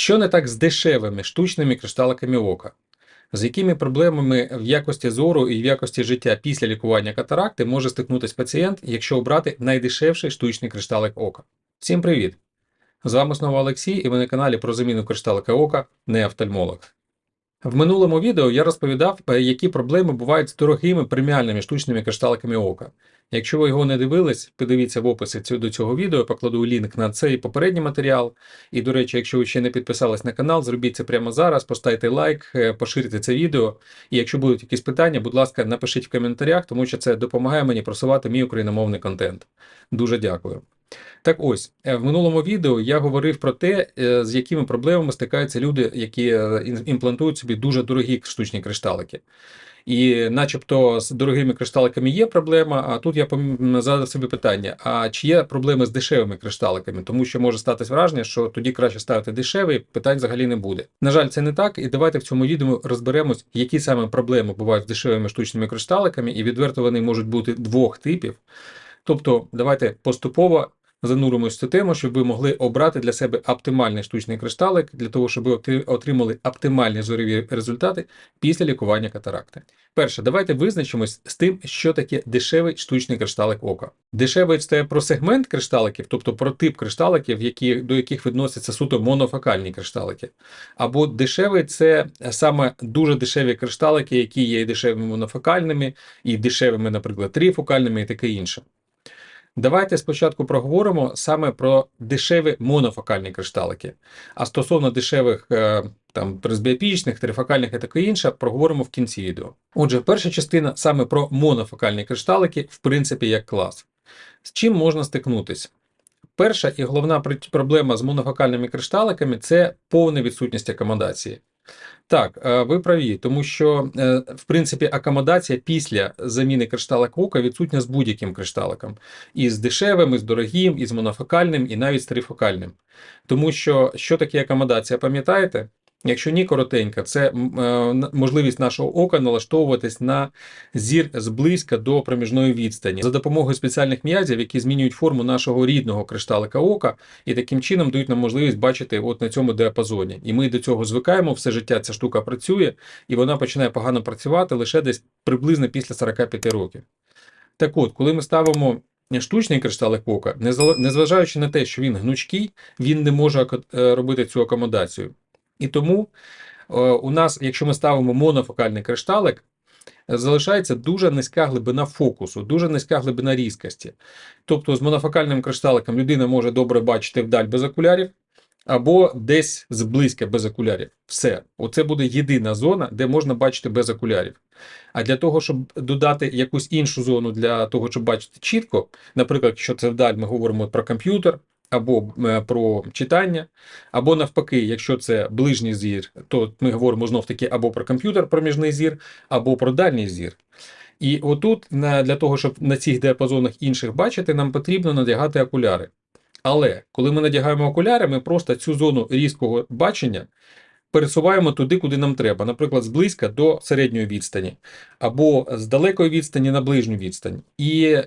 Що не так з дешевими штучними кришталиками ока? З якими проблемами в якості зору і в якості життя після лікування катаракти може стикнутися пацієнт, якщо обрати найдешевший штучний кришталик ока? Всім привіт! З вами знову Олексій, і ви на каналі про заміну кришталика ока не офтальмолог. В минулому відео я розповідав, е, які проблеми бувають з дорогими преміальними штучними кришталиками ока. Якщо ви його не дивились, подивіться в описі до цього відео, покладу лінк на цей попередній матеріал. І, до речі, якщо ви ще не підписались на канал, зробіть це прямо зараз, поставте лайк, е, поширите це відео. І якщо будуть якісь питання, будь ласка, напишіть в коментарях, тому що це допомагає мені просувати мій україномовний контент. Дуже дякую. Так ось, е, в минулому відео я говорив про те, е, з якими проблемами стикаються люди, які е, імплантують собі дуже дорогі штучні кришталики. І начебто з дорогими кришталиками є проблема, а тут я задав собі питання: а чи є проблеми з дешевими кришталиками? Тому що може статись враження, що тоді краще ставити дешевий, питань взагалі не буде. На жаль, це не так, і давайте в цьому відео розберемось, які саме проблеми бувають з дешевими штучними кришталиками, і відверто вони можуть бути двох типів. Тобто, давайте поступово зануримось в цю тему, щоб ви могли обрати для себе оптимальний штучний кришталик для того, щоб ви отримали оптимальні зорові результати після лікування катаракти. Перше, давайте визначимось з тим, що таке дешевий штучний кришталик ока. Дешевий це про сегмент кришталиків, тобто про тип кришталиків, які, до яких відносяться суто монофокальні кришталики. Або дешевий це саме дуже дешеві кришталики, які є дешевими монофокальними, і дешевими, наприклад, трифокальними і таке інше. Давайте спочатку проговоримо саме про дешеві монофокальні кришталики. А стосовно дешевих е, там пресбіопічних, трифокальних і таке інше, проговоримо в кінці відео. Отже, перша частина саме про монофокальні кришталики, в принципі, як клас. З чим можна стикнутись? Перша і головна проблема з монофокальними кришталиками це повна відсутність акомодації. Так, е, ви праві, тому що е, в принципі акомодація після заміни кришталика квока відсутня з будь-яким кришталиком. І з дешевим, і з дорогим, і з монофокальним, і навіть з трифокальним. Тому що що таке акомодація, пам'ятаєте? Якщо ні, коротенько, це е, можливість нашого ока налаштовуватись на зір зблизька до проміжної відстані за допомогою спеціальних м'язів, які змінюють форму нашого рідного кришталика ока, і таким чином дають нам можливість бачити от на цьому діапазоні. І ми до цього звикаємо, все життя ця штука працює, і вона починає погано працювати лише десь приблизно після 45 років. Так от, коли ми ставимо штучний кришталик ока, незважаючи на те, що він гнучкий, він не може е, робити цю акомодацію. І тому е, у нас, якщо ми ставимо монофокальний кришталик, залишається дуже низька глибина фокусу, дуже низька глибина різкості. Тобто з монофокальним кришталиком людина може добре бачити вдаль без окулярів, або десь зблизька без окулярів. Все. Оце буде єдина зона, де можна бачити без окулярів. А для того, щоб додати якусь іншу зону для того, щоб бачити чітко, наприклад, якщо це вдаль, ми говоримо про комп'ютер або е, про читання, або навпаки, якщо це ближній зір, то ми говоримо знов таки або про комп'ютер, проміжний зір, або про дальній зір. І отут, для того, щоб на цих діапазонах інших бачити, нам потрібно надягати окуляри. Але коли ми надягаємо окуляри, ми просто цю зону різкого бачення пересуваємо туди, куди нам треба, наприклад, зблизька до середньої відстані, або з далекої відстані на ближню відстань. І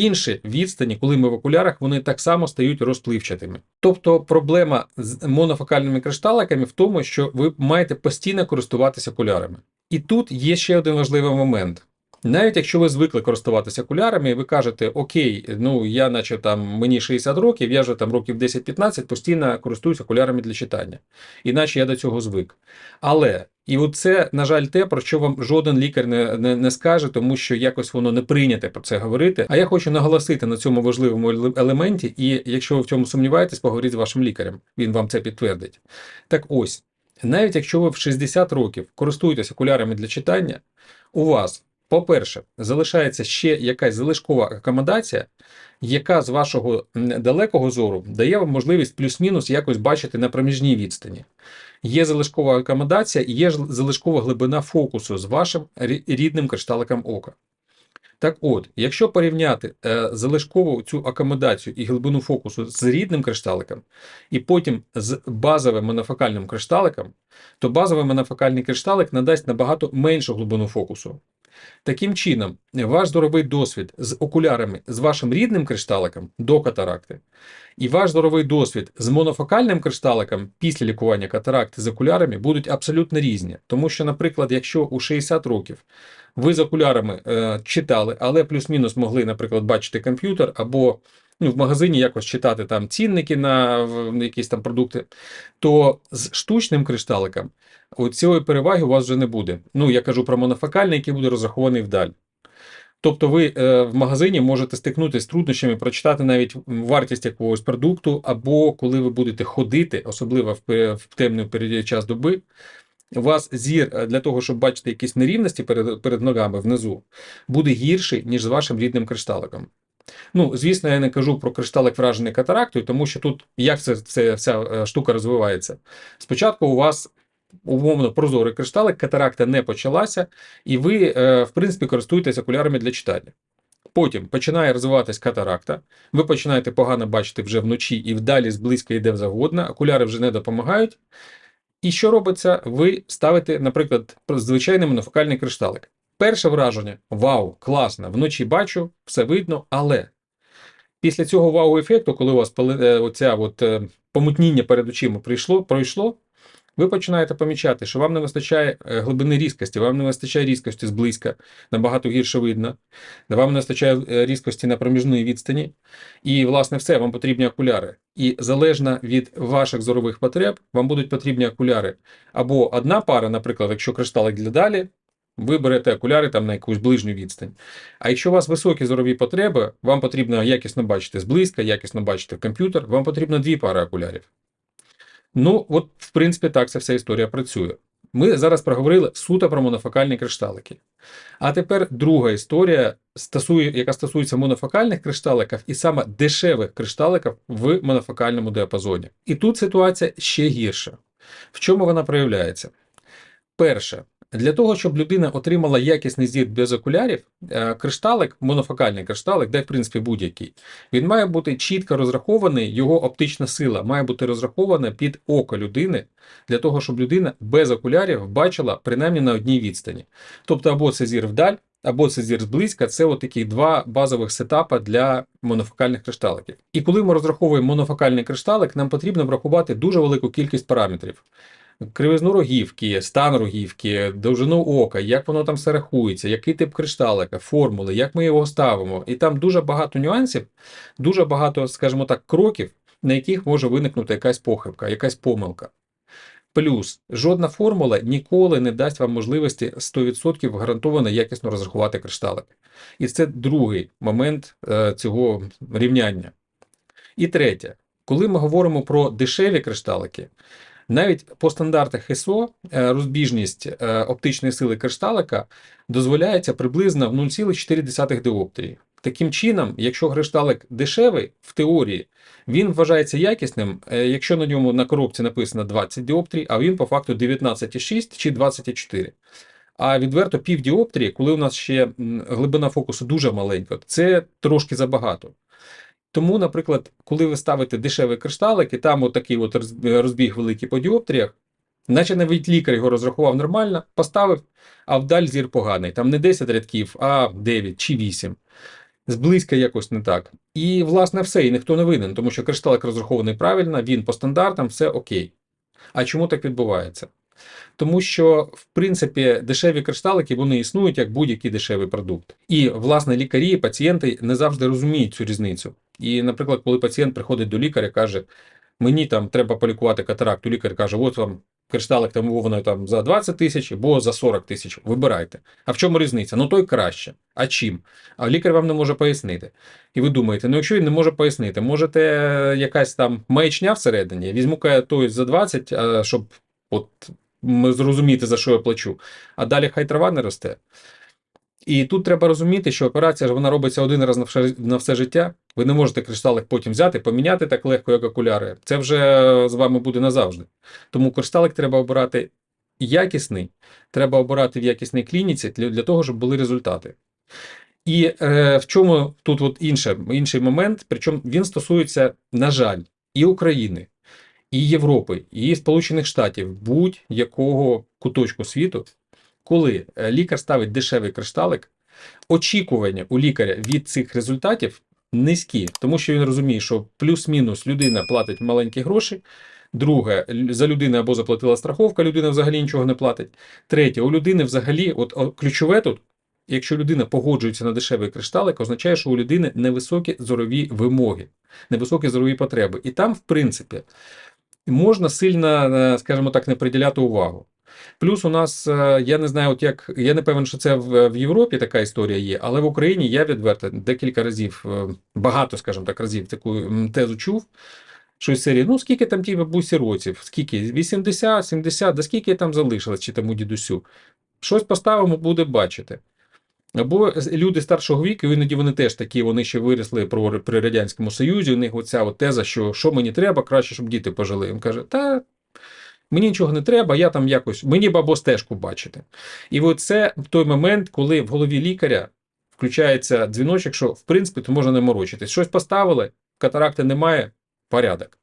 інші відстані, коли ми в окулярах, вони так само стають розпливчатими. Тобто проблема з монофокальними кришталиками в тому, що ви маєте постійно користуватися окулярами. І тут є ще один важливий момент. Навіть якщо ви звикли користуватися окулярами, і ви кажете, окей, ну я, наче там мені 60 років, я вже там років 10-15 постійно користуюсь окулярами для читання, іначе я до цього звик. Але і це, на жаль, те, про що вам жоден лікар не, не, не скаже, тому що якось воно не прийняте про це говорити. А я хочу наголосити на цьому важливому елементі, і якщо ви в цьому сумніваєтесь, поговоріть з вашим лікарем, він вам це підтвердить. Так ось, навіть якщо ви в 60 років користуєтесь окулярами для читання, у вас по-перше, залишається ще якась залишкова акомодація, яка з вашого далекого зору дає вам можливість плюс-мінус якось бачити на проміжній відстані. Є залишкова акомодація і є залишкова глибина фокусу з вашим рідним кришталиком ока. Так от, якщо порівняти е, залишкову цю акомодацію і глибину фокусу з рідним кришталиком, і потім з базовим монофокальним кришталиком, то базовий монофокальний кришталик надасть набагато меншу глибину фокусу. Таким чином, ваш здоровий досвід з окулярами з вашим рідним кришталиком до катаракти, і ваш здоровий досвід з монофокальним кришталиком після лікування катаракти з окулярами будуть абсолютно різні. Тому що, наприклад, якщо у 60 років ви з окулярами е, читали, але плюс-мінус могли, наприклад, бачити комп'ютер або ну, в магазині якось читати там цінники на, на якісь там продукти, то з штучним кришталиком цієї переваги у вас вже не буде. Ну, я кажу про монофокальний, який буде розрахований вдаль. Тобто ви е, в магазині можете стикнутися з труднощами, прочитати навіть вартість якогось продукту, або коли ви будете ходити, особливо в, темний час доби, у вас зір е, для того, щоб бачити якісь нерівності перед, перед ногами внизу, буде гірший, ніж з вашим рідним кришталиком. Ну, звісно, я не кажу про кришталик вражений катарактою, тому що тут як це, це вся е, штука розвивається. Спочатку у вас умовно прозорий кришталик, катаракта не почалася, і ви, е, в принципі, користуєтесь окулярами для читання. Потім починає розвиватись катаракта, ви починаєте погано бачити вже вночі і вдалі зблизька йде завгодно, окуляри вже не допомагають. І що робиться? Ви ставите, наприклад, звичайний монофокальний кришталик. Перше враження: вау, класно, вночі бачу, все видно, але після цього вау-ефекту, коли у вас е, оця от, е, помутніння перед очима прийшло, пройшло, ви починаєте помічати, що вам не вистачає е, глибини різкості, вам не вистачає різкості зблизька, набагато гірше видно, вам не вистачає різкості на проміжній відстані. І, власне, все, вам потрібні окуляри. І залежно від ваших зорових потреб, вам будуть потрібні окуляри. Або одна пара, наприклад, якщо кришталик для далі, ви берете окуляри там на якусь ближню відстань. А якщо у вас високі зорові потреби, вам потрібно якісно бачити зблизька, якісно бачити в комп'ютер, вам потрібно дві пари окулярів. Ну, от, в принципі, так ця вся історія працює. Ми зараз проговорили суто про монофокальні кришталики. А тепер друга історія, стосує, яка стосується монофокальних кришталиків і саме дешевих кришталиків в монофокальному діапазоні. І тут ситуація ще гірша. В чому вона проявляється? Перше, для того, щоб людина отримала якісний зір без окулярів, е, кришталик, монофокальний кришталик, де в принципі будь-який, він має бути чітко розрахований, його оптична сила має бути розрахована під око людини, для того, щоб людина без окулярів бачила принаймні на одній відстані. Тобто, або це зір вдаль, або це зір зблизька, це от такі два базових сетапа для монофокальних кришталиків. І коли ми розраховуємо монофокальний кришталик, нам потрібно врахувати дуже велику кількість параметрів. Кривизну рогівки, стан рогівки, довжину ока, як воно там все рахується, який тип кришталика, формули, як ми його ставимо. І там дуже багато нюансів, дуже багато, скажімо так, кроків, на яких може виникнути якась похибка, якась помилка. Плюс жодна формула ніколи не дасть вам можливості 100% гарантовано якісно розрахувати кришталик. І це другий момент е, цього рівняння. І третє, коли ми говоримо про дешеві кришталики, навіть по стандартах ISO е, розбіжність е, оптичної сили кришталика дозволяється приблизно в 0,4 діоптрії. Таким чином, якщо кришталик дешевий, в теорії, він вважається якісним, е, якщо на ньому на коробці написано 20 діоптрій, а він по факту 19,6 чи 20,4. А відверто півдіоптрії, коли у нас ще глибина фокусу дуже маленька, це трошки забагато. Тому, наприклад, коли ви ставите дешевий кришталик, і там отакий от розбіг великий по діоптріях, наче навіть лікар його розрахував нормально, поставив, а вдаль зір поганий. Там не 10 рядків, а 9 чи 8. Зблизька якось не так. І, власне, все, і ніхто не винен, тому що кришталик розрахований правильно, він по стандартам, все окей. А чому так відбувається? Тому що, в принципі, дешеві кришталики вони існують як будь-який дешевий продукт. І, власне, лікарі, пацієнти не завжди розуміють цю різницю. І, наприклад, коли пацієнт приходить до лікаря, каже: мені там треба полікувати катаракту, лікар каже, от вам кришталик там умовно там за 20 тисяч або за 40 тисяч. Вибирайте. А в чому різниця? Ну той краще. А чим? А лікар вам не може пояснити. І ви думаєте, ну якщо він не може пояснити, можете е, якась там маячня всередині, візьму-ка той за 20, щоб от зрозуміти, за що я плачу. А далі хай трава не росте. І тут треба розуміти, що операція ж вона робиться один раз на все, життя. Ви не можете кришталик потім взяти, поміняти так легко, як окуляри. Це вже з вами буде назавжди. Тому кришталик треба обирати якісний, треба обирати в якісній клініці для того, щоб були результати. І е, в чому тут от інше, інший момент, причому він стосується, на жаль, і України, і Європи, і Сполучених Штатів, будь-якого куточку світу, коли е, лікар ставить дешевий кришталик, очікування у лікаря від цих результатів низькі, тому що він розуміє, що плюс-мінус людина платить маленькі гроші. Друге, за людину або заплатила страховка, людина взагалі нічого не платить. Третє, у людини взагалі, от ключове тут, якщо людина погоджується на дешевий кришталик, означає, що у людини невисокі зорові вимоги, невисокі зорові потреби. І там, в принципі, можна сильно, е, скажімо так, не приділяти увагу. Плюс у нас, е, я не знаю, от як я не певен, що це в, в Європі така історія є, але в Україні я відверто декілька разів, е, багато, скажімо так, разів таку тезу чув. Що із серії, ну скільки там ті бабусі років, скільки? 80, 70, да скільки там залишилось, чи тому дідусю. Щось поставимо, буде бачити. Або люди старшого віку, іноді вони теж такі, вони ще виросли при Радянському Союзі. У них оця от теза, що що мені треба, краще, щоб діти пожили. Він каже, та мені нічого не треба, я там якось, мені бабо стежку бачити. І от це той момент, коли в голові лікаря включається дзвіночок, що в принципі то можна не морочитись. Щось поставили, катаракти немає, порядок.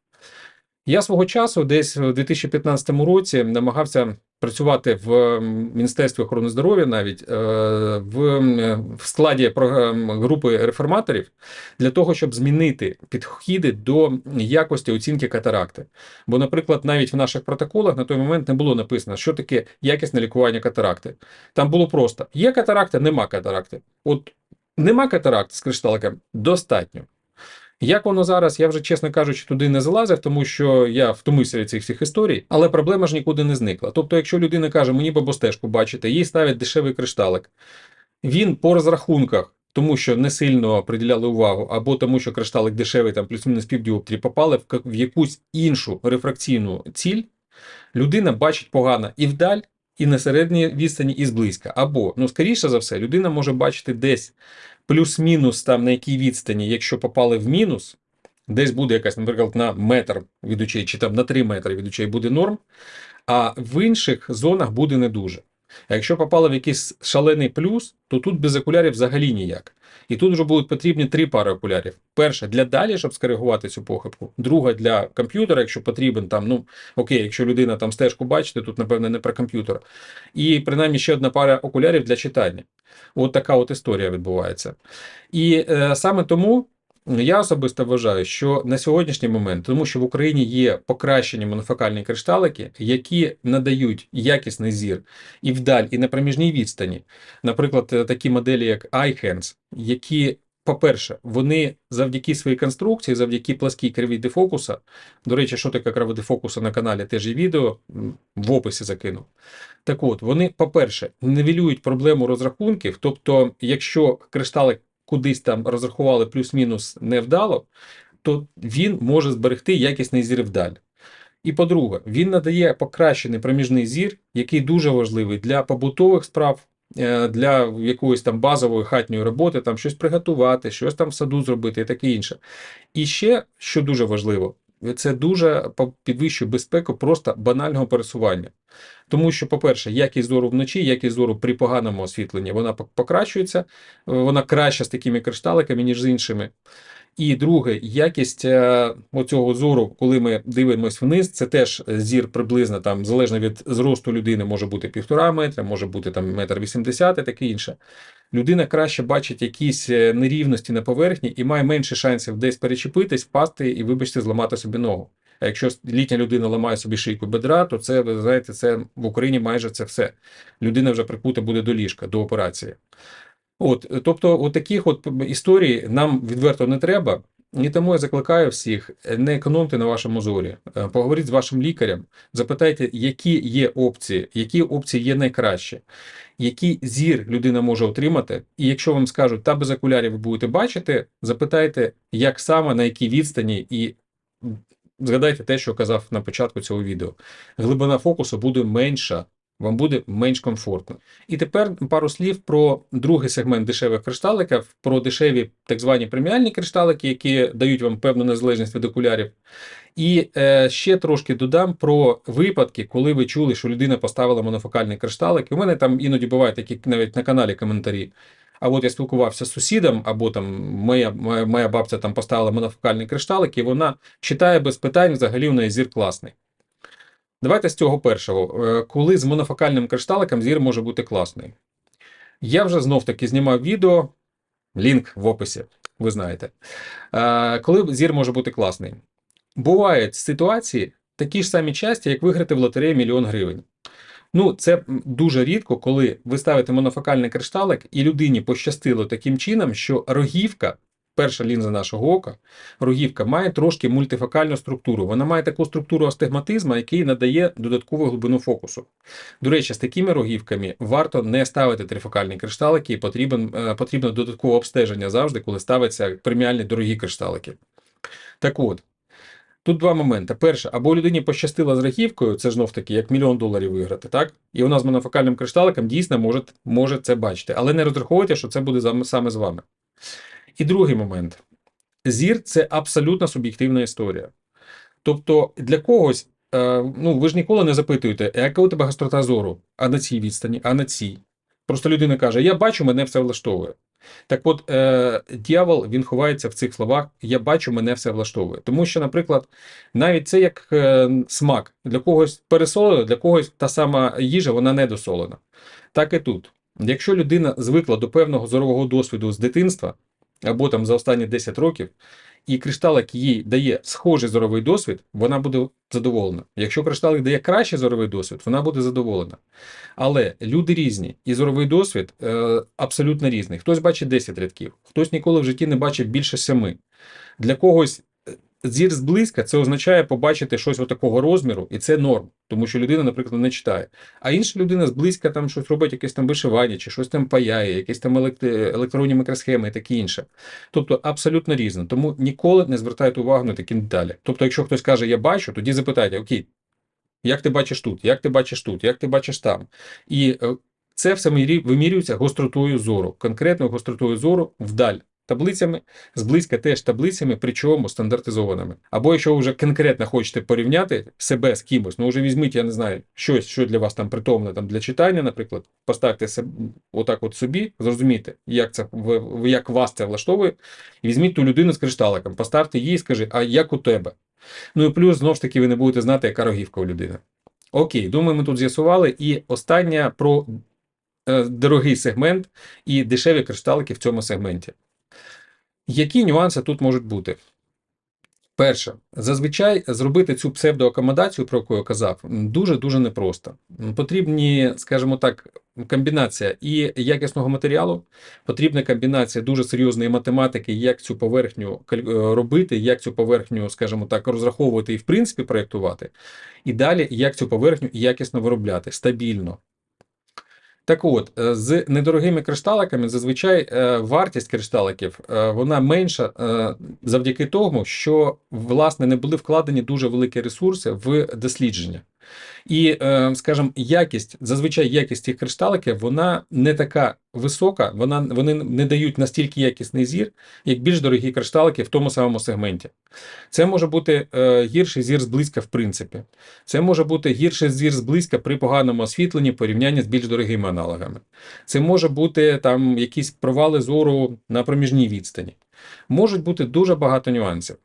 Я свого часу, десь у 2015 році, намагався працювати в Міністерстві охорони здоров'я навіть е, в, складі групи реформаторів для того, щоб змінити підходи до якості оцінки катаракти. Бо, наприклад, навіть в наших протоколах на той момент не було написано, що таке якісне лікування катаракти. Там було просто: є катаракта, нема катаракти. От нема катаракти з кришталиком достатньо. Як воно зараз, я вже, чесно кажучи, туди не залазив, тому що я втомився від цих всіх історій, але проблема ж нікуди не зникла. Тобто, якщо людина каже, мені бабостежку бачите, їй ставлять дешевий кришталик, він по розрахунках, тому що не сильно приділяли увагу, або тому, що кришталик дешевий, там плюс-мінус півдіоптрії, попали в якусь іншу рефракційну ціль, людина бачить погано і вдаль, і на середній відстані, і зблизька. Або, ну, скоріше за все, людина може бачити десь плюс-мінус там на якій відстані, якщо попали в мінус, десь буде якась, наприклад, на метр від очей, чи там на 3 метри від очей буде норм, а в інших зонах буде не дуже. А якщо попали в якийсь шалений плюс, то тут без окулярів взагалі ніяк. І тут вже будуть потрібні три пари окулярів. Перша для далі, щоб скоригувати цю похибку. Друга для комп'ютера, якщо потрібен там, ну окей, якщо людина там стежку бачите, тут напевно не про комп'ютер. І принаймні ще одна пара окулярів для читання. От така от історія відбувається. І е, саме тому я особисто вважаю, що на сьогоднішній момент, тому що в Україні є покращені монофокальні кришталики, які надають якісний зір і вдаль, і на проміжній відстані. Наприклад, е, такі моделі, як iHands, які. По-перше, вони завдяки своїй конструкції, завдяки пласкій кривій дефокуса. До речі, що таке крива дефокуса на каналі, теж є відео в описі закинув. Так от, вони, по-перше, нивелюють проблему розрахунків. Тобто, якщо кришталик кудись там розрахували плюс-мінус невдало, то він може зберегти якісний зір вдаль. І по-друге, він надає покращений проміжний зір, який дуже важливий для побутових справ, е, для якоїсь там базової хатньої роботи, там щось приготувати, щось там в саду зробити і таке інше. І ще, що дуже важливо, це дуже підвищує безпеку просто банального пересування. Тому що, по-перше, якість зору вночі, якість зору при поганому освітленні, вона покращується, вона краща з такими кришталиками, ніж з іншими. І друге, якість е, оцього зору, коли ми дивимося вниз, це теж зір приблизно там, залежно від зросту людини, може бути півтора метра, може бути там метр вісімдесят і таке інше. Людина краще бачить якісь е, нерівності на поверхні і має менше шансів десь перечепитись, впасти і, вибачте, зламати собі ногу. А якщо літня людина ламає собі шийку бедра, то це, ви знаєте, це в Україні майже це все. Людина вже прикута буде до ліжка, до операції. От, е, тобто, от таких от історій нам відверто не треба. І тому я закликаю всіх, е, не економте на вашому зорі. Е, Поговоріть з вашим лікарем, запитайте, які є опції, які опції є найкращі, який зір людина може отримати. І якщо вам скажуть, та без окулярів ви будете бачити, запитайте, як саме, на якій відстані, і згадайте те, що казав на початку цього відео. Глибина фокусу буде менша, вам буде менш комфортно. І тепер пару слів про другий сегмент дешевих кришталиків, про дешеві так звані преміальні кришталики, які дають вам певну незалежність від окулярів. І е, ще трошки додам про випадки, коли ви чули, що людина поставила монофокальний кришталик. У мене там іноді бувають такі навіть на каналі коментарі. А от я спілкувався з сусідом, або там моя, моя, моя бабця там поставила монофокальний кришталик, і вона читає без питань, взагалі в неї зір класний. Давайте з цього першого. Е, Коли з монофокальним кришталиком зір може бути класний. Я вже знов таки знімав відео, лінк в описі, ви знаєте. Е, Коли зір може бути класний. Бувають ситуації такі ж самі часті, як виграти в лотереї мільйон гривень. Ну, це дуже рідко, коли ви ставите монофокальний кришталик, і людині пощастило таким чином, що рогівка, перша лінза нашого ока, рогівка має трошки мультифокальну структуру. Вона має таку структуру астигматизму, який надає додаткову глибину фокусу. До речі, з такими рогівками варто не ставити трифокальні кришталики, потрібен, е, потрібно додаткове обстеження завжди, коли ставиться преміальні дорогі кришталики. Так от. Тут два моменти. Перше, або людині пощастило з рахівкою, це знов таки як мільйон доларів виграти, так? І вона з монофокальним кришталиком дійсно може, може це бачити. Але не розраховуйте, що це буде саме з вами. І другий момент: зір це абсолютно суб'єктивна історія. Тобто, для когось, е, ну ви ж ніколи не запитуєте, яка у тебе гострота зору, а на цій відстані, а на цій. Просто людина каже: Я бачу, мене все влаштовує. Так от, е, дьявол, він ховається в цих словах Я бачу, мене все влаштовує. Тому що, наприклад, навіть це як е, смак. Для когось пересолено, для когось та сама їжа, вона недосолена. Так і тут. Якщо людина звикла до певного зорового досвіду з дитинства, або там за останні 10 років, і кришталик їй дає схожий зоровий досвід, вона буде задоволена. Якщо кришталик дає кращий зоровий досвід, вона буде задоволена. Але люди різні, і зоровий досвід е, абсолютно різний. Хтось бачить 10 рядків, хтось ніколи в житті не бачив більше 7. Для когось зір зблизька це означає побачити щось отакого розміру, і це норм, тому що людина, наприклад, не читає. А інша людина зблизька там щось робить, якесь там вишивання, чи щось там паяє, якісь там електронні мікросхеми і таке інше. Тобто абсолютно різно. Тому ніколи не звертайте увагу на такі деталі. Тобто, якщо хтось каже, я бачу, тоді запитайте, окей, як ти бачиш тут, як ти бачиш тут, як ти бачиш там. І е, це все вимірюється гостротою зору, конкретною гостротою зору вдаль. Таблицями, зблизька теж таблицями, причому стандартизованими. Або якщо ви вже конкретно хочете порівняти себе з кимось, ну вже візьміть, я не знаю, щось, що для вас там притомне там, для читання, наприклад, поставте себе отак от собі, зрозумійте, як, це, як вас це влаштовує, і візьміть ту людину з кришталиком, поставте її і скажи, а як у тебе? Ну і плюс, знову ж таки, ви не будете знати, яка рогівка у людини. Окей, думаю, ми тут з'ясували. І останнє про е, дорогий сегмент і дешеві кришталики в цьому сегменті. Які нюанси тут можуть бути? Перше, зазвичай зробити цю псевдоакомодацію, про яку я казав, дуже-дуже непросто. Потрібні, скажімо так, комбінація і якісного матеріалу, потрібна комбінація дуже серйозної математики, як цю поверхню е, робити, як цю поверхню, скажімо так, розраховувати і в принципі проєктувати. І далі, як цю поверхню якісно виробляти, стабільно. Так от, е, з недорогими кришталиками зазвичай е, вартість кришталиків е, вона менша завдяки тому, що власне не були вкладені дуже великі ресурси в дослідження. І, е, скажімо, якість, зазвичай якість цих кришталиків, вона не така висока, вона, вони не дають настільки якісний зір, як більш дорогі кришталики в тому самому сегменті. Це може бути е, гірший зір зблизька, в принципі. Це може бути гірший зір зблизька при поганому освітленні в порівнянні з більш дорогими аналогами. Це може бути там якісь провали зору на проміжній відстані. Можуть бути дуже багато нюансів.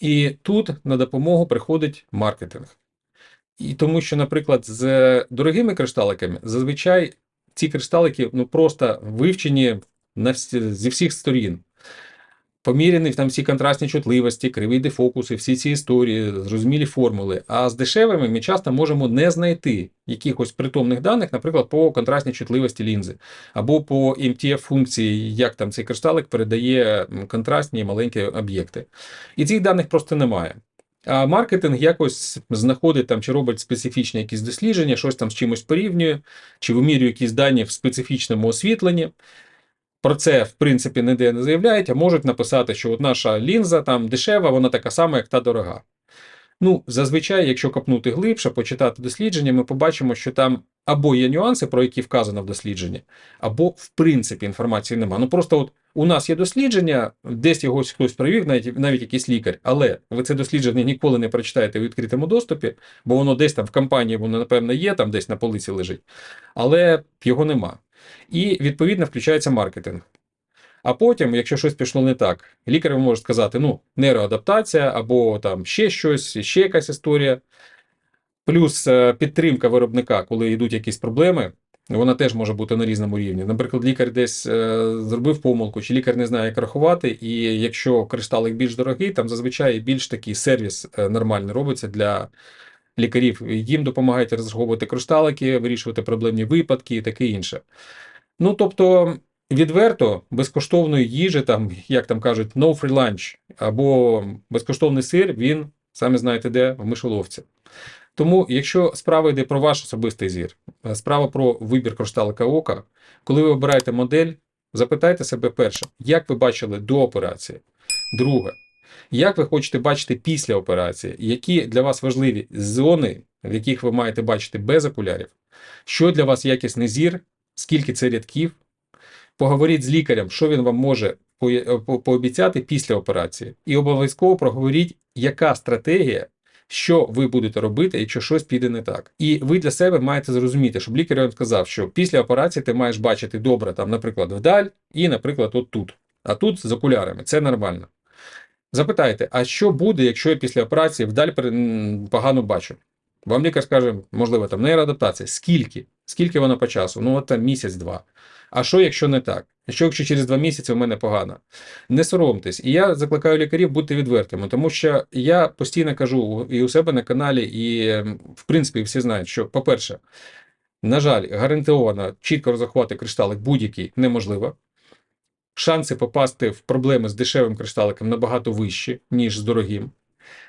І тут на допомогу приходить маркетинг. І тому що, наприклад, з дорогими кришталиками зазвичай ці кришталики ну, просто вивчені на всі, зі всіх сторін. Поміряні там всі контрастні чутливості, криві дефокуси, всі ці історії, зрозумілі формули. А з дешевими ми часто можемо не знайти якихось притомних даних, наприклад, по контрастній чутливості лінзи, або по MTF функції, як там цей кришталик передає контрастні маленькі об'єкти. І цих даних просто немає. А маркетинг якось знаходить там чи робить специфічні якісь дослідження, щось там з чимось порівнює, чи вимірює якісь дані в специфічному освітленні. Про це, в принципі, ніде не заявляють, а можуть написати, що от наша лінза там дешева, вона така сама, як та дорога. Ну, зазвичай, якщо копнути глибше, почитати дослідження, ми побачимо, що там або є нюанси, про які вказано в дослідженні, або в принципі інформації нема. Ну просто от у нас є дослідження, десь його хтось провів, навіть, навіть якийсь лікар, але ви це дослідження ніколи не прочитаєте в відкритому доступі, бо воно десь там в компанії, воно, напевно, є, там десь на полиці лежить, але його нема. І відповідно включається маркетинг. А потім, якщо щось пішло не так, лікар може сказати: ну, нейроадаптація або там ще щось, ще якась історія. Плюс е, підтримка виробника, коли йдуть якісь проблеми, вона теж може бути на різному рівні. Наприклад, лікар десь е, зробив помилку, чи лікар не знає, як рахувати, і якщо кришталик більш дорогий, там зазвичай більш такий сервіс е, нормальний робиться для лікарів. Їм допомагають розраховувати кришталики, вирішувати проблемні випадки і таке інше. Ну, тобто, відверто, безкоштовної їжі, там, як там кажуть, no free lunch, або безкоштовний сир, він, самі знаєте де, в мишоловці. Тому, якщо справа йде про ваш особистий зір, е, справа про вибір кришталика ока, коли ви обираєте модель, запитайте себе перше, як ви бачили до операції. Друге, як ви хочете бачити після операції, які для вас важливі зони, в яких ви маєте бачити без окулярів, що для вас якісний зір, скільки це рядків. Поговоріть з лікарем, що він вам може по- по- пообіцяти після операції. І обов'язково проговоріть, яка стратегія, що ви будете робити, якщо щось піде не так. І ви для себе маєте зрозуміти, щоб лікар вам сказав, що після операції ти маєш бачити добре, там, наприклад, вдаль, і, наприклад, от тут. А тут з окулярами. Це нормально. Запитайте, а що буде, якщо я після операції вдаль погано бачу? Вам лікар скаже, можливо, там нейроадаптація. Скільки? Скільки вона по часу? Ну, от там місяць-два. А що, якщо не так? Що, якщо через два місяці у мене погано? Не соромтесь. І я закликаю лікарів бути відвертими, тому що я постійно кажу і у себе на каналі, і в принципі всі знають, що, по-перше, на жаль, гарантовано чітко розрахувати кришталик будь-який неможливо. Шанси попасти в проблеми з дешевим кришталиком набагато вищі, ніж з дорогим.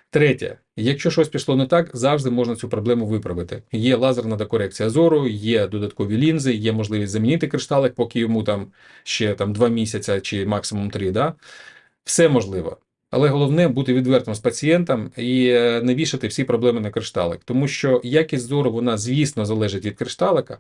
Третє, якщо щось пішло не так, завжди можна цю проблему виправити. Є лазерна декорекція зору, є додаткові лінзи, є можливість замінити кришталик, поки йому там ще там, 2 місяці чи максимум 3. Да? Все можливо. Але головне бути відвертим з пацієнтом і е, не вішати всі проблеми на кришталик. Тому що якість зору, вона, звісно, залежить від кришталика,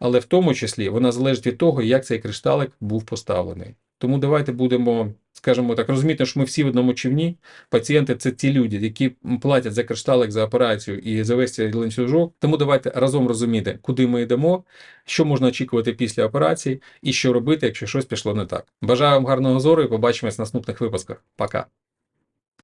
але в тому числі вона залежить від того, як цей кришталик був поставлений. Тому давайте будемо, скажімо так, розуміти, що ми всі в одному човні. Пацієнти це ті люди, які платять за кришталик, за операцію і за весь цей ланцюжок. Тому давайте разом розуміти, куди ми йдемо, що можна очікувати після операції, і що робити, якщо щось пішло не так. Бажаю вам гарного зору і побачимось в наступних випусках. Пока.